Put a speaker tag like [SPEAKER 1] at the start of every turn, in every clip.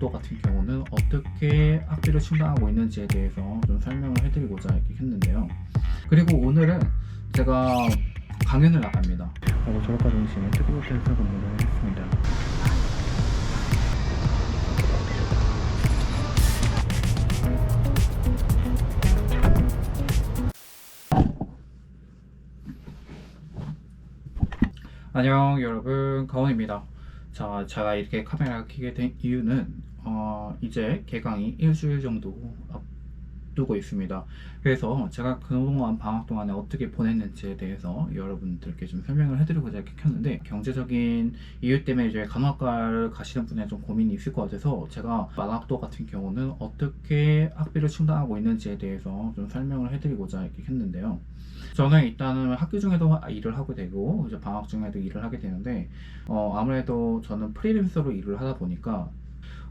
[SPEAKER 1] 마락도 같은 경우는 어떻게 학비를 충당하고 있는지에 대해서 좀 설명을 해드리고자 이렇게 했는데요. 그리고 오늘은 제가 강연을 나갑니다. 하고 졸업과 동시에 특기호텔에서 근무를 했습니다. 안녕 여러분 가온입니다. 자 제가 이렇게 카메라를 켜게 된 이유는 어, 이제 개강이 일주일 정도 앞 두고 있습니다. 그래서 제가 그동안 방학 동안에 어떻게 보냈는지에 대해서 여러분들께 좀 설명을 해드리고자 이렇게 켰는데 경제적인 이유 때문에 이제 간호학과를 가시는 분에 좀 고민이 있을 것 같아서 제가 만학도 같은 경우는 어떻게 학비를 충당하고 있는지에 대해서 좀 설명을 해드리고자 이렇게 했는데요. 저는 일단은 학교 중에도 일을 하게 되고 이제 방학 중에도 일을 하게 되는데 어, 아무래도 저는 프리랜서로 일을 하다 보니까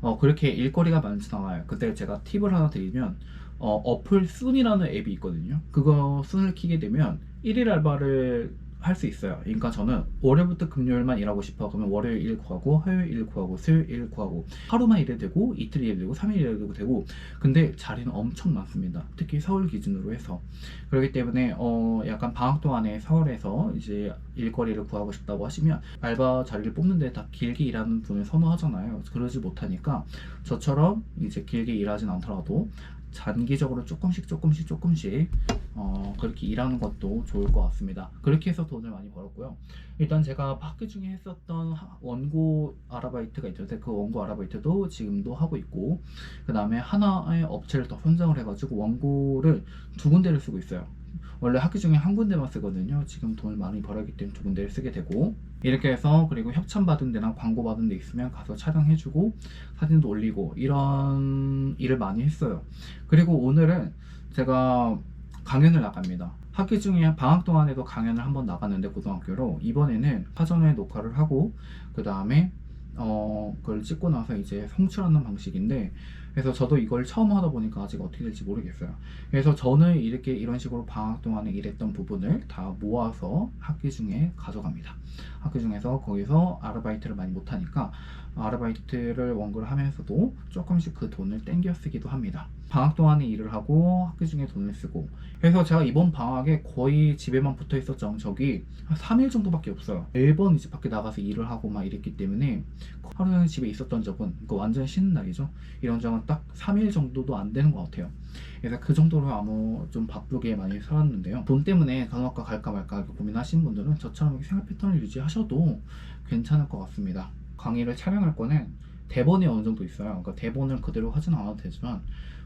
[SPEAKER 1] 어, 그렇게 일거리가 많진 않아요. 근데 제가 팁을 하나 드리면 어, 어플 순이라는 앱이 있거든요. 그거 순을 키게 되면 일일 알바를 할 수 있어요. 그러니까 저는 월요일부터 금요일만 일하고 싶어. 그러면 월요일 일 구하고, 화요일 일 구하고, 수요일 일 구하고, 하루만 일해도 되고, 이틀 일해도 되고, 3일 일해도 되고, 근데 자리는 엄청 많습니다. 특히 서울 기준으로 해서. 그렇기 때문에, 어, 약간 방학 동안에 서울에서 이제 일거리를 구하고 싶다고 하시면, 알바 자리를 뽑는데 다 길게 일하는 분을 선호하잖아요. 그러지 못하니까, 저처럼 이제 길게 일하진 않더라도, 장기적으로 조금씩 조금씩 조금씩 어, 그렇게 일하는 것도 좋을 것 같습니다. 그렇게 해서 돈을 많이 벌었고요. 일단 제가 학교 중에 했었던 하- 원고 아르바이트가 있는데 그 원고 아르바이트도 지금도 하고 있고 그 다음에 하나의 업체를 더 선정을 해가지고 원고를 두 군데를 쓰고 있어요. 원래 학교 중에 한 군데만 쓰거든요. 지금 돈을 많이 벌었기 때문에 두 군데를 쓰게 되고 이렇게 해서 그리고 협찬 받은 데나 광고 받은 데 있으면 가서 촬영해주고 사진도 올리고 이런 일을 많이 했어요. 그리고 오늘은 제가 강연을 나갑니다. 학기 중에 방학 동안에도 강연을 한번 나갔는데 고등학교로 이번에는 사전에 녹화를 하고 그 다음에 어 그걸 찍고 나서 이제 송출하는 방식인데 그래서 저도 이걸 처음 하다 보니까 아직 어떻게 될지 모르겠어요. 그래서 저는 이렇게 이런 식으로 방학 동안에 일했던 부분을 다 모아서 학기 중에 가져갑니다. 학기 중에서 거기서 아르바이트를 많이 못하니까 아르바이트를 원고를 하면서도 조금씩 그 돈을 땡겨 쓰기도 합니다. 방학 동안에 일을 하고 학기 중에 돈을 쓰고 그래서 제가 이번 방학에 거의 집에만 붙어 있었죠. 적이 한 3일 정도밖에 없어요. 매번 이제 밖에 나가서 일을 하고 막 이랬기 때문에 하루 종일 집에 있었던 적은 그 완전 쉬는 날이죠. 이런 적은 딱 3일 정도도 안 되는 것 같아요. 그래서 그 정도로 아무 좀 바쁘게 많이 살았는데요. 돈 때문에 간호학과 갈까 말까 고민하시는 분들은 저처럼 생활 패턴을 유지하셔도 괜찮을 것 같습니다. 강의를 촬영할 거는 대본이 어느 정도 있어요. 그러니까 대본을 그대로 하진 않아도 되지만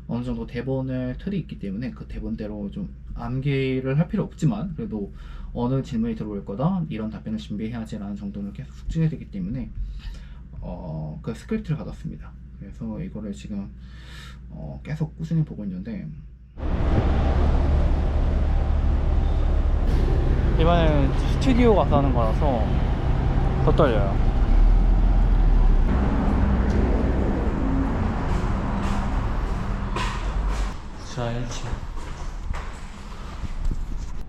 [SPEAKER 1] 어느 정도 대본을 틀이 있기 때문에 그 대본대로 좀 암기를 할 필요 없지만 그래도 어느 질문이 들어올 거다 이런 답변을 준비해야지라는 정도는 계속 숙지해야 되기 때문에 어, 그 스크립트를 받았습니다. 그래서 이거를 지금 어, 계속 꾸준히 보고 있는데 이번에는 스튜디오 가서 하는 거라서 더 떨려요. 자, 1층.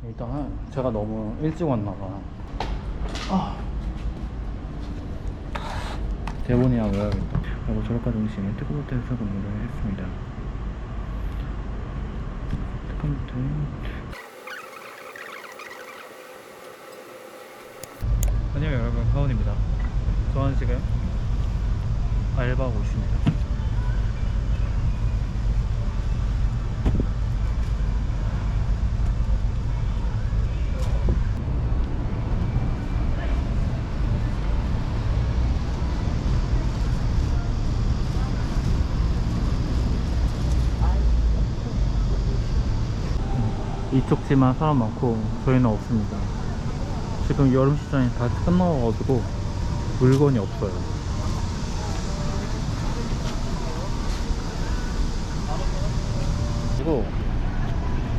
[SPEAKER 1] 일단은 제가 너무 일찍 왔나봐. 아. 대본이야 외워야겠다. 하고 졸업과 동시에 특허호텔에서 근무를 했습니다. 특허호텔. 안녕 여러분, 가온입니다. 저는 지금 알바하고 있습니다. 이쪽 집만 사람 많고 저희는 없습니다. 지금 여름 시장이 다 끝나가지고 물건이 없어요. 그리고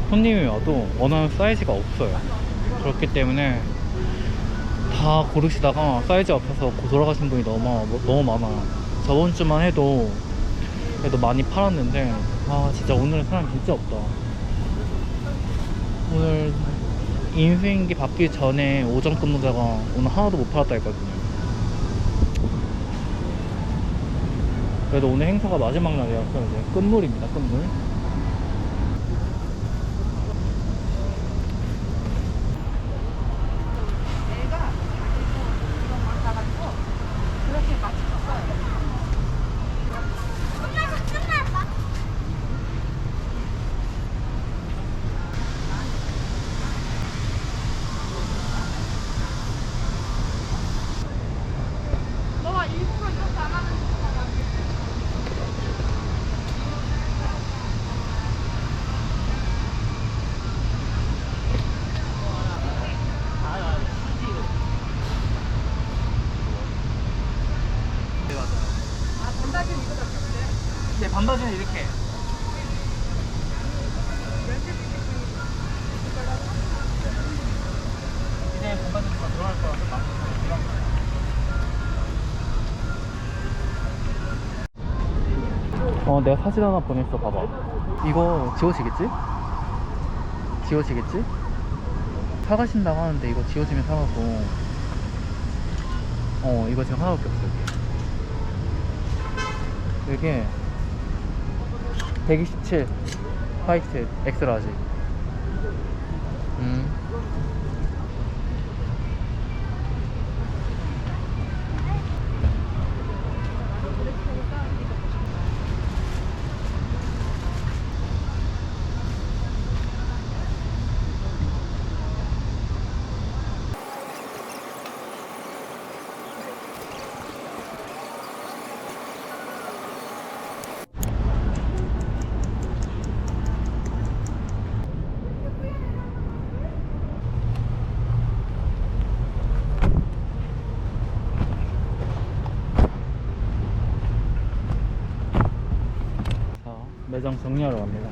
[SPEAKER 1] 손님이 와도 원하는 사이즈가 없어요. 그렇기 때문에 다 고르시다가 사이즈 앞에서 돌아가신 분이 너무, 너무 많아요. 저번 주만 해도 그래도 많이 팔았는데 아 진짜 오늘은 사람 진짜 없다. 오늘 인수인계 받기 전에 오전 근무자가 오늘 하나도 못 팔았다 했거든요. 그래도 오늘 행사가 마지막 날이어서 이제 끝물입니다, 끝물.
[SPEAKER 2] 얘가 이것만 가가지고 그렇게 같이 줬어요. 너가 일부러 이렇게 안 하는 거야. 아, 반다지는 이거 잡혔대.
[SPEAKER 1] 네, 반바지는 이렇게. 이제 반바지가 들어갈 거라서 어, 내가 사진 하나 보냈어, 봐봐. 이거 지워지겠지? 지워지겠지? 사가신다고 하는데 이거 지워지면 사가고. 어, 이거 지금 하나밖에 없어, 여기. 이게 127 화이트 엑스라지 음. 자 매장 정리하러 갑니다